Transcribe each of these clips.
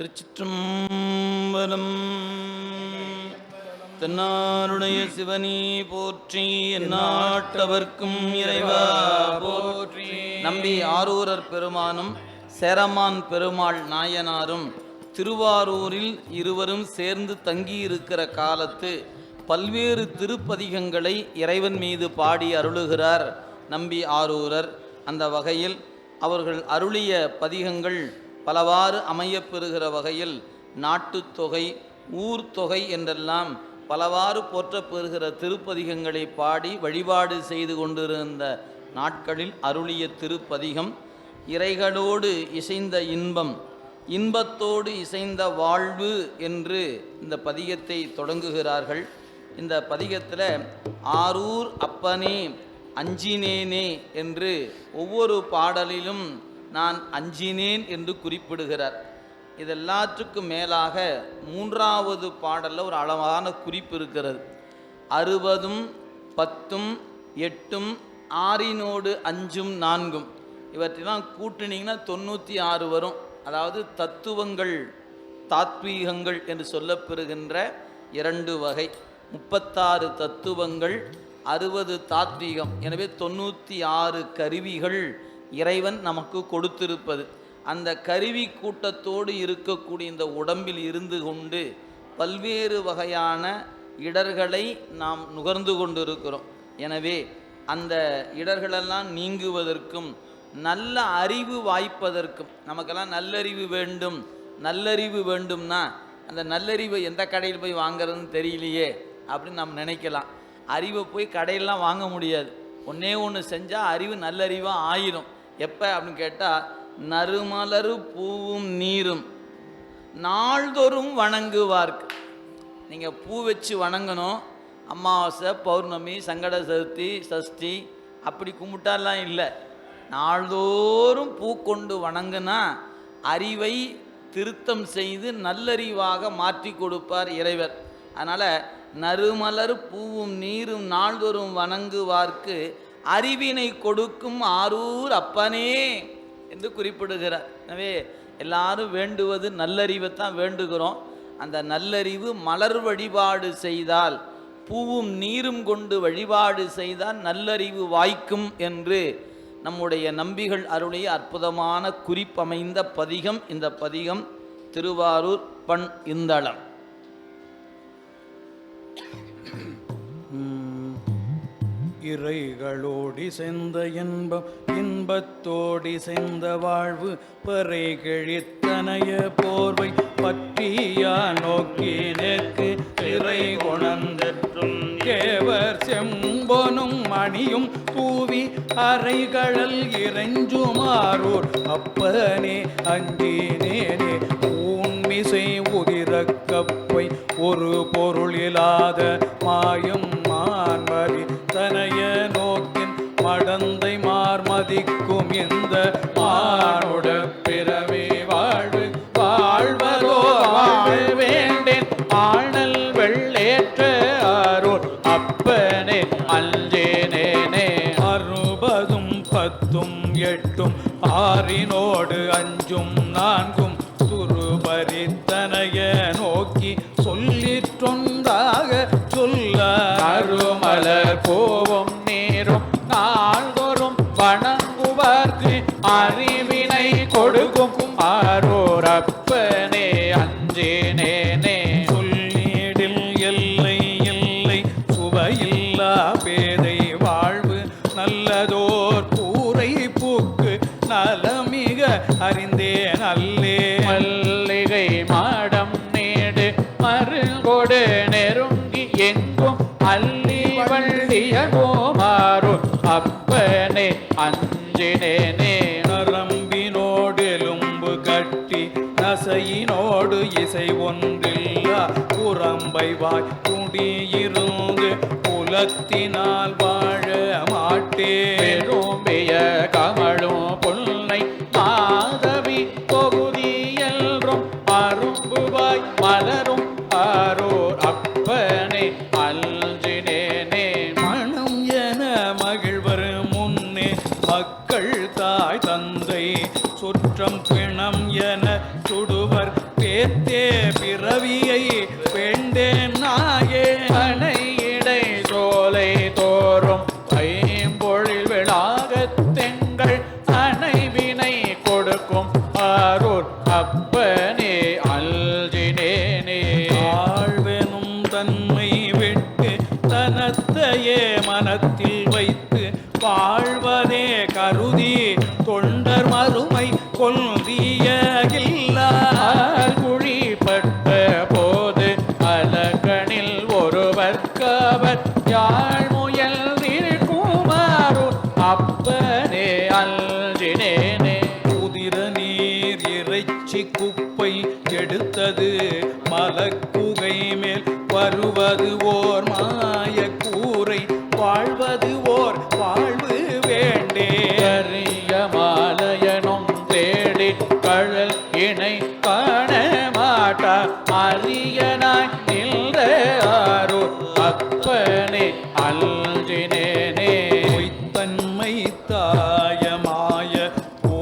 திருச்சிற்றம்பலம். தென்னாருடைய சிவனி போற்றி நாட்டவர்க்கும் இறைவா போற்றி. நம்பி ஆரூரர் பெருமானும் சேரமான் பெருமாள் நாயனாரும் திருவாரூரில் இருவரும் சேர்ந்து தங்கியிருக்கிற காலத்து பல்வேறு திருப்பதிகங்களை இறைவன் மீது பாடி அருளுகிறார் நம்பி ஆரூரர். அந்த வகையில் அவர்கள் அருளிய பதிகங்கள் பலவாறு அமையப்பெறுகிற வகையில் நாட்டுத்தொகை தொகை ஊர் தொகை என்றெல்லாம் பலவாறு போற்றப்பெறுகிற திருப்பதிகங்களை பாடி வழிபாடு செய்து கொண்டிருந்த நாட்களில் அருளிய திருப்பதிகம் இறைகளோடு இசைந்த இன்பம் இன்பத்தோடு இசைந்த வாழ்வு என்று இந்த பதிகத்தை தொடங்குகிறார்கள். இந்த பதிகத்தில் ஆரூர் அப்பனே அஞ்சினேனே என்று ஒவ்வொரு பாடலிலும் நான் அஞ்சினேன் என்று குறிப்பிடுகிறார். இதெல்லாற்றுக்கும் மேலாக மூன்றாவது பாடலில் ஒரு அளவான குறிப்பு இருக்கிறது. அறுபதும் பத்தும் எட்டும் ஆறினோடு அஞ்சும் நான்கும். இவற்றெல்லாம் கூட்டினீங்கன்னா தொண்ணூற்றி ஆறு வரும். அதாவது தத்துவங்கள் தாத்வீகங்கள் என்று சொல்லப்பெறுகின்ற இரண்டு வகை. முப்பத்தாறு தத்துவங்கள் அறுபது தாத்வீகம். எனவே தொண்ணூற்றி ஆறு கருவிகள் இறைவன் நமக்கு கொடுத்திருப்பது. அந்த கருவி கூட்டத்தோடு இருக்கக்கூடிய இந்த உடம்பில் இருந்து கொண்டு பல்வேறு வகையான இடர்களை நாம் நுகர்ந்து கொண்டிருக்கிறோம். எனவே அந்த இடர்களெல்லாம் நீங்குவதற்கும் நல்ல அறிவு வாய்ப்பதற்கும் நமக்கெல்லாம் நல்லறிவு வேண்டும் நல்லறிவு வேண்டும்னா அந்த நல்லறிவை எந்த கடையில் போய் வாங்குறதுன்னு தெரியலையே அப்படின்னு நம்ம நினைக்கலாம். அறிவை போய் கடையிலலாம் வாங்க முடியாது. ஒன்றே ஒன்று செஞ்சால் அறிவு நல்லறிவாக ஆயிரும். எப்போ அப்படின்னு கேட்டால் நறுமலரு பூவும் நீரும். நாள்தோறும் வணங்குவார்க்கு. நீங்கள் பூ வச்சு வணங்கணும். அமாவாசை பௌர்ணமி சங்கட சதுர்த்தி சஷ்டி அப்படி கும்பிட்டாலாம் இல்லை. நாள்தோறும் பூ கொண்டு வணங்குனா அறிவை திருத்தம் செய்து நல்லறிவாக மாற்றி கொடுப்பார் இறைவர். அதனால் நறுமலர் பூவும் நீரும் நாள்தோறும் வணங்குவார்க்கு அறிவினை கொடுக்கும் ஆரூர் அப்பனே என்று குறிப்பிடுகிறார். எனவே எல்லாரும் வேண்டுவது நல்லறிவை தான் வேண்டுகிறோம். அந்த நல்லறிவு மலர் வழிபாடு செய்தால் பூவும் நீரும் கொண்டு வழிபாடு செய்தால் நல்லறிவு வாய்க்கும் என்று நம்முடைய நம்பிகள் அருளிய அற்புதமான குறிப்பமைந்த பதிகம். இந்த பதிகம் திருவாரூர் பண் இந்தளம். இறைகளோடி செந்த இன்பம் இன்பத்தோடி செந்த வாழ்வு பறை கிழித்தனைய போர்வை பற்றியா நோக்கி நேர்க்கு இறை குணந்தற்றும் கேவர் செம்பொனும் மணியும் தூவி அறைகழல் இறைஞ்சுமாறூர். அப்பனே அஞ்சினேனே ஊன்மிசை உதிரக்கப்பை ஒரு பொருளில்லாத மாயும் நிற்கும் இந்த மானுட பிறவி வாழ்வு? வாழ்வதோ வாழ வேண்டேன். ஆணல் வெள்ளேற்ற அருள் அப்பனே அஞ்சேனேனே அறுபதும் பத்தும் எட்டும் ஆறினோடு அஞ்சும் நான்கும். துருபரித்தனையன அறிவினை கொடுக்கும் ஆரோரப்பனே அஞ்சேனேனே சொல்லீடில் எல்லை இல்லை சுவையில்லா பேதை வாழ்வு நல்லதோர் கூரை பூக்கு நலமிக அறிந்தே நல்லே மல்லிகை மாடம் நீடு மருங்கொடு நெருங்கி எங்கும் அள்ளி வள்ளிய கோமாரோ அப்பனே அஞ்சினேனே இசை ஒன்றில்லா புறம்பை வாய் குடியிருந்து புலத்தினால் வாழ மாட்டே. தனத்தையே மனத்தில் வைத்து வாழ்வதே கருதி தொண்டர் மறுமை கொல்திய குழிப்பட்ட போது அலகனில் ஒருவர்க்கவர் யாழ்முயல் குமாரு அப்பனே அல்ஜினேனே உதிர நீர் இறைச்சி குப்பை எடுத்தது மலக்குகை மேல் வருவது ஓர் மாய கூரை வாழ்வது ஓர் வாழ்வு வேண்டே. அரிய மாலையனும் தேடி கழல் இணை காண மாட்டா. அரியனாய் நின்ற ஆரோ அப்பனே அல்ஜினேனே தன்மை தாயமாய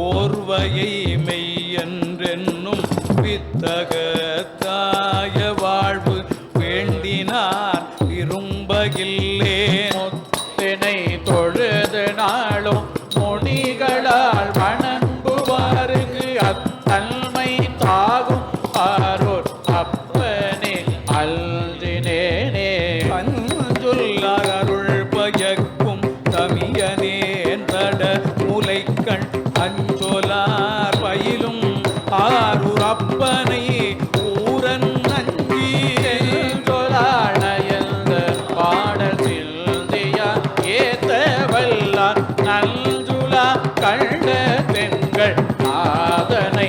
ஓர்வையை மெய்யென்றென்னும் வித்தக தாய சாதனை